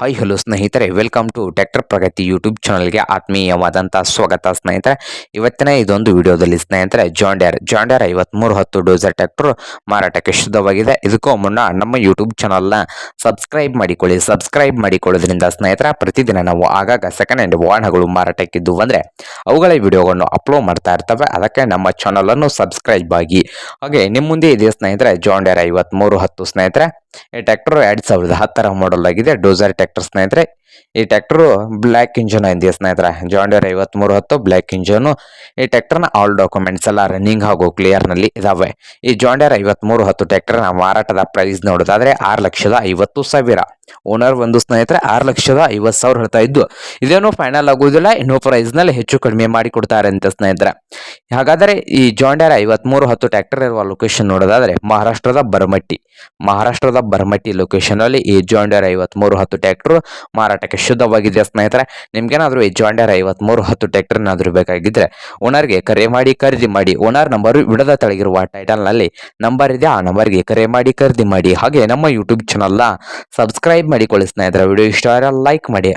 Hi hello ಸ್ನೇಹಿತರೆ. Welcome to tractor Pragati YouTube ಚಾನಲ್ಗೆ ಆತ್ಮೀಯವಾದಂಥ ಸ್ವಾಗತ ಸ್ನೇಹಿತರೆ. ಇವತ್ತಿನ ಇದೊಂದು ವಿಡಿಯೋದಲ್ಲಿ ಸ್ನೇಹಿತರೆ ಜಾಂಡ್ಯಾರ್ ಜಾಂಡ್ಯಾರ್ ಐವತ್ಮೂರು ಹತ್ತು ಡೋಸರ್ ಟ್ಯಾಕ್ಟ್ರು ಮಾರಾಟಕ್ಕೆ ಶುದ್ಧವಾಗಿದೆ. ಇದಕ್ಕೂ ಮುನ್ನ ನಮ್ಮ ಯೂಟ್ಯೂಬ್ ಚಾನಲ್ನ ಸಬ್ಸ್ಕ್ರೈಬ್ ಮಾಡಿಕೊಳ್ಳಿ. ಸಬ್ಸ್ಕ್ರೈಬ್ ಮಾಡಿಕೊಳ್ಳೋದ್ರಿಂದ ಸ್ನೇಹಿತರ, ಪ್ರತಿದಿನ ನಾವು ಆಗಾಗ ಸೆಕೆಂಡ್ ಹ್ಯಾಂಡ್ ವಾಹನಗಳು ಮಾರಾಟಕ್ಕಿದ್ದು ಅಂದರೆ ಅವುಗಳ ವಿಡಿಯೋಗಳನ್ನು ಅಪ್ಲೋಡ್ ಮಾಡ್ತಾ ಇರ್ತವೆ. ಅದಕ್ಕೆ ನಮ್ಮ ಚಾನಲನ್ನು ಸಬ್ಸ್ಕ್ರೈಬ್ ಆಗಿ. ಹಾಗೆ ನಿಮ್ಮ ಮುಂದೆ ಇದೆ ಸ್ನೇಹಿತರೆ ಜಾಂಡ್ಯಾರ್ ಐವತ್ಮೂರು ಹತ್ತು ಸ್ನೇಹಿತರೆ. ಈ ಟ್ಯಾಕ್ಟರ್ ಎರಡು ಸಾವಿರದ ಹತ್ತರ ಮಾಡಲ್ ಆಗಿದೆ. ಡೋಸರ್ ಟ್ರ್ಯಾಕ್ಟರ್ ಸ್ನೇಹಿತರೆ, ಈ ಟ್ರ್ಯಾಕ್ಟರ್ ಬ್ಲ್ಯಾಕ್ ಇಂಜನ್ ಇದೆ ಸ್ನೇಹಿತರೆ. ಜಾಂಡಿಯರ್ ಐವತ್ಮೂರು ಹತ್ತು ಬ್ಲ್ಯಾಕ್ ಇಂಜನ್ ಈ ಟ್ರ್ಯಾಕ್ಟರ್ನ ಆಲ್ ಡಾಕ್ಯುಮೆಂಟ್ಸ್ ಎಲ್ಲ ರನ್ನಿಂಗ್ ಹಾಗೂ ಕ್ಲಿಯರ್ನಲ್ಲಿ ಇದಾವೆ. ಈ ಜಾಂಡಿಯರ್ ಐವತ್ಮೂರು ಹತ್ತು ಟ್ರ್ಯಾಕ್ಟರ್ನ ಮಾರಾಟದ ಪ್ರೈಸ್ ನೋಡೋದಾದ್ರೆ ಆರು ಲಕ್ಷದ ಐವತ್ತು ಸಾವಿರ. ಓನರ್ ಒಂದು ಸ್ನೇಹಿತರೆ, ಆರು ಲಕ್ಷದ ಐವತ್ತು ಸಾವಿರ ಹೇಳ್ತಾ ಇದ್ದು, ಇದೇನು ಫೈನಲ್ ಆಗುವುದಿಲ್ಲ ಇನ್ನೂ ಪ್ರೈಸ್ನಲ್ಲಿ ಹೆಚ್ಚು ಕಡಿಮೆ ಮಾಡಿ ಕೊಡ್ತಾರೆ ಅಂತ ಸ್ನೇಹಿತರೆ. ಹಾಗಾದರೆ ಈ ಜಾಂಡಿಯರ್ ಐವತ್ಮೂರು ಹತ್ತು ಟ್ರ್ಯಾಕ್ಟರ್ ಇರುವ ಲೊಕೇಶನ್ ನೋಡೋದಾದ್ರೆ ಮಹಾರಾಷ್ಟ್ರದ ಬರಮಟ್ಟಿ. ಮಹಾರಾಷ್ಟ್ರದ ಬರ್ಮಟ್ಟಿ ಲೊಕೇಶನ್ ಅಲ್ಲಿ ಈ ಜಾಂಡಿಯರ್ ಐವತ್ಮೂರು ಹತ್ತು ಟ್ರ್ಯಾಕ್ಟರ್ ಮಾರಾಟಕ್ಕೆ ಶುದ್ಧವಾಗಿದೆ ಸ್ನೇಹಿತರೆ. ನಿಮ್ಗೇನಾದ್ರೂ ಈ ಜಾಂಡಿಯರ್ ಐವತ್ಮೂರು ಹತ್ತು ಟ್ರ್ಯಾಕ್ಟರ್ ಏನಾದರೂ ಬೇಕಾಗಿದ್ರೆ ಓನರ್ಗೆ ಕರೆ ಮಾಡಿ, ಖರೀದಿ ಮಾಡಿ. ಓನರ್ ನಂಬರ್ ವಿಡದ ತಳಗಿರುವ ಟೈಟಲ್ನಲ್ಲಿ ನಂಬರ್ ಇದೆ. ಆ ನಂಬರ್ಗೆ ಕರೆ ಮಾಡಿ, ಖರೀದಿ ಮಾಡಿ. ಹಾಗೆ ನಮ್ಮ ಯೂಟ್ಯೂಬ್ ಚಾನಲ್ನ ಸಬ್ಸ್ಕ್ರೈಬ್ ಮಾಡಿಕೊಳ್ಳಿ ಸ್ನೇಹಿತರೆ. ವಿಡಿಯೋ ಇಷ್ಟ ಲೈಕ್ ಮಾಡಿ.